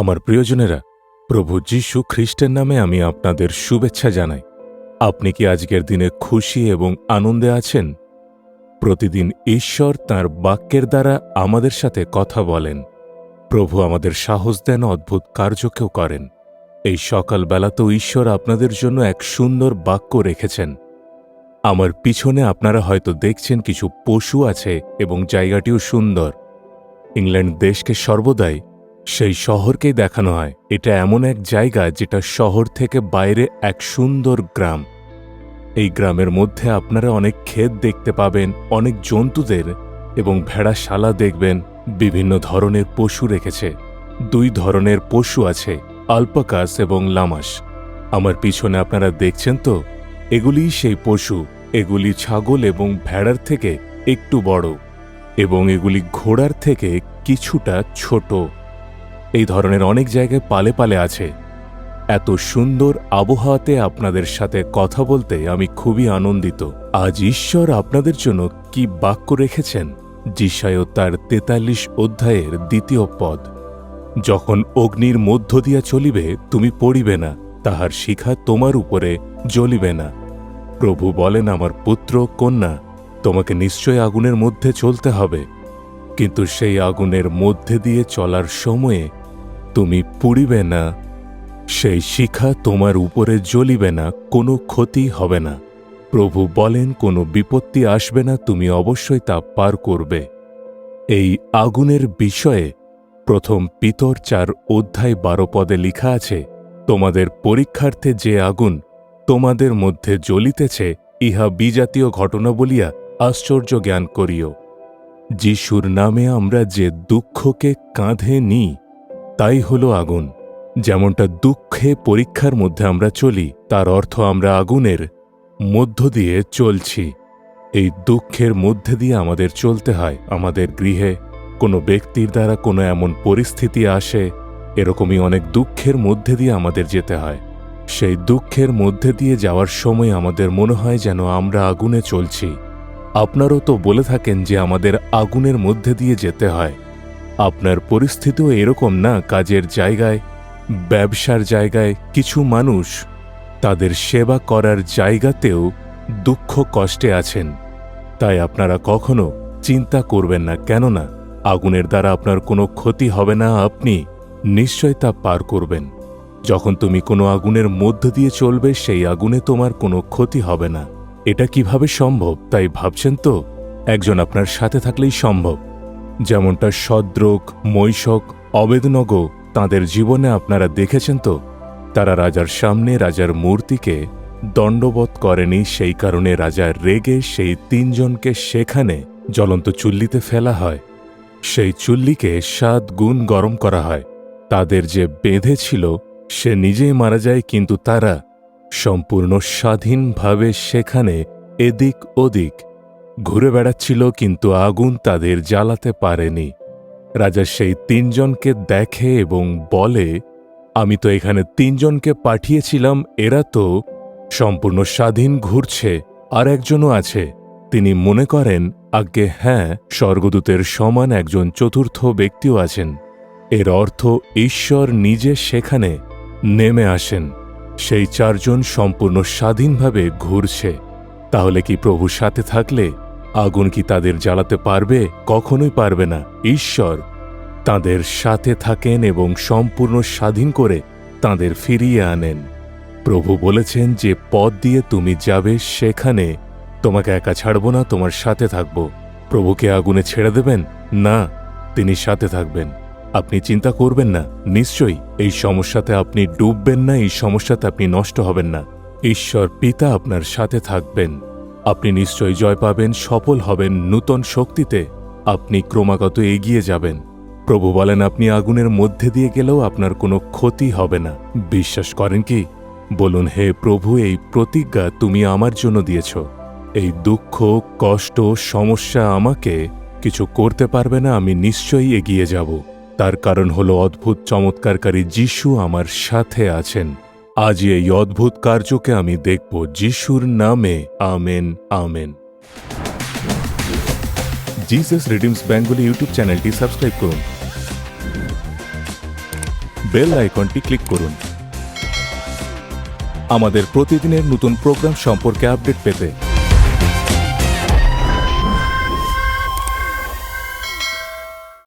আমার প্রিয়জনেরা, প্রভু যীশু খ্রিস্টের নামে আমি আপনাদের শুভেচ্ছা জানাই। আপনি কি আজকের দিনে খুশি এবং আনন্দে আছেন? প্রতিদিন ঈশ্বর তার বাক্যের দ্বারা আমাদের সাথে কথা বলেন। প্রভু আমাদের সাহস দেন, অদ্ভুত কার্যকেও করেন। এই সকালবেলা তো ঈশ্বর আপনাদের জন্য এক সুন্দর বাক্য রেখেছেন। আমার পিছনে আপনারা হয়তো দেখছেন কিছু পশু আছে এবং জায়গাটিও সুন্দর। ইংল্যান্ড দেশকে সর্বদাই সেই শহরকেই দেখানো হয়। এটা এমন এক জায়গা যেটা শহর থেকে বাইরে এক সুন্দর গ্রাম। এই গ্রামের মধ্যে আপনারা অনেক ক্ষেত দেখতে পাবেন, অনেক জন্তুদের এবং ভেড়াশালা দেখবেন, বিভিন্ন ধরনের পশু রেখেছে। দুই ধরনের পশু আছে, আলপাকাস এবং লামাস। আমার পিছনে আপনারা দেখছেন তো? এগুলি সেই পশু, এগুলি ছাগল এবং ভেড়ার থেকে একটু বড় এবং এগুলি ঘোড়ার থেকে কিছুটা ছোট। এই ধরনের অনেক জায়গায় পালে পালে আছে। এত সুন্দর আবহাওয়াতে আপনাদের সাথে কথা বলতে আমি খুবই আনন্দিত। আজ ঈশ্বর আপনাদের জন্য কি বাক্য রেখেছেন? যিশায় তার তেতাল্লিশ অধ্যায়ের দ্বিতীয় পদ। যখন অগ্নির মধ্য দিয়া চলিবে, তুমি পড়িবে না, তাহার শিখা তোমার উপরে জ্বলিবে না। প্রভু বলেন, আমার পুত্র, কন্যা, তোমাকে নিশ্চয় আগুনের মধ্যে চলতে হবে। কিন্তু সেই আগুনের মধ্যে দিয়ে চলার সময়ে তুমি পুড়িবে না। সেই শিখা তোমার উপরে জ্বলিবে না, কোনো ক্ষতি হবে না। প্রভু বলেন, কোনো বিপত্তি আসবে না, তুমি অবশ্যই তা পার করবে। এই আগুনের বিষয়ে প্রথম পিতর চার অধ্যায় বারো পদে লিখা আছে, তোমাদের পরীক্ষার্থে যে আগুন তোমাদের মধ্যে জ্বলিতেছে, ইহা বিজাতীয় ঘটনা বলিয়া আশ্চর্য জ্ঞান করিও। যিশুর নামে আমরা যে দুঃখকে কাঁধে নিই তাই হল আগুন। যেমনটা দুঃখে পরীক্ষার মধ্যে আমরা চলি, তার অর্থ আমরা আগুনের মধ্য দিয়ে চলছি। এই দুঃখের মধ্যে দিয়ে আমাদের চলতে হয়। আমাদের গৃহে কোনো ব্যক্তির দ্বারা কোনো এমন পরিস্থিতি আসে, এরকমই অনেক দুঃখের মধ্যে দিয়ে আমাদের যেতে হয়। সেই দুঃখের মধ্যে দিয়ে যাওয়ার সময় আমাদের মনে হয় যেন আমরা আগুনে চলছি। আপনারও তো বলে থাকেন যে আমাদের আগুনের মধ্যে দিয়ে যেতে হয়। আপনার পরিস্থিতিও এরকম না কাজের জায়গায়, ব্যবসার জায়গায় কিছু মানুষ তাদের সেবা করার জায়গাতেও দুঃখ কষ্টে আছেন। তাই আপনারা কখনো চিন্তা করবেন না, কেননা আগুনের দ্বারা আপনার কোনো ক্ষতি হবে না, আপনি নিশ্চয় তা পার করবেন। যখন তুমি কোনো আগুনের মধ্য দিয়ে চলবে, সেই আগুনে তোমার কোনো ক্ষতি হবে না। এটা কীভাবে সম্ভব, তাই ভাবছেন তো? একজন আপনার সাথে থাকলেই সম্ভব। যেমনটা সদ্রোগ, মৈশক অবেদনগ তাদের জীবনে আপনারা দেখেছেন তো? তারা রাজার সামনে রাজার মূর্তিকে দণ্ডবধ করেনি, সেই কারণে রাজার রেগে সেই তিনজনকে সেখানে জ্বলন্ত চুল্লিতে ফেলা হয়। সেই চুল্লিকে সাত গুণ গরম করা হয়। তাদের যে বেঁধে ছিল, সে নিজেই মারা যায়, কিন্তু তারা সম্পূর্ণ স্বাধীনভাবে সেখানে এদিক ওদিক ঘুরে বেড়াচ্ছিল, কিন্তু আগুন তাদের জ্বালাতে পারেনি। রাজা সেই তিনজনকে দেখে এবং বলে, আমি তো এখানে তিনজনকে পাঠিয়েছিলাম, এরা তো সম্পূর্ণ স্বাধীন ঘুরছে, আর একজনও আছে। তিনি মনে করেন, আজ্ঞে হ্যাঁ স্বর্গদূতের সমান একজন চতুর্থ ব্যক্তিও আছেন। এর অর্থ ঈশ্বর নিজে সেখানে নেমে আসেন। সেই চারজন সম্পূর্ণ স্বাধীনভাবে ঘুরছে। তাহলে কি প্রভু সাথে থাকলে আগুন কি তাদের জ্বালাতে পারবে? কখনোই পারবে না। ঈশ্বর তাদের সাথে থাকেন এবং সম্পূর্ণ স্বাধীন করে তাদের ফিরিয়ে আনেন। প্রভু বলেছেন যে, পথ দিয়ে তুমি যাবে, সেখানে তোমাকে একা ছাড়ব না, তোমার সাথে থাকব। প্রভুকে আগুনে ছেড়ে দেবেন? না, তিনি সাথে থাকবেন। আপনি চিন্তা করবেন না। নিশ্চয়ই এই সমস্যাতে আপনি ডুববেন না, এই সমস্যাতে আপনি নষ্ট হবেন না। ঈশ্বর পিতা আপনার সাথে থাকবেন। আপনি নিশ্চয়ই জয় পাবেন, সফল হবেন, নূতন শক্তিতে আপনি ক্রমাগত এগিয়ে যাবেন। প্রভু বলেন, আপনি আগুনের মধ্যে দিয়ে গেলেও আপনার কোনো ক্ষতি হবে না। বিশ্বাস করেন কি? বলুন, হে প্রভু, এই প্রতিজ্ঞা তুমি আমার জন্য দিয়েছ। এই দুঃখ, কষ্ট, সমস্যা আমাকে কিছু করতে পারবে না, আমি নিশ্চয়ই এগিয়ে যাব। তার কারণ হলো অদ্ভুত চমৎকারকারী যিশু আমার সাথে আছেন। আজ এই অদ্ভুত কার্যকে আমি দেখব যিশুর নামে। Amen amen. Jesus redeems Bengali YouTube চ্যানেলটি সাবস্ক্রাইব করুন। বেল আইকনটি ক্লিক করুন। আমাদের প্রতিদিনের নতুন প্রোগ্রাম সম্পর্কে আপডেট পেতে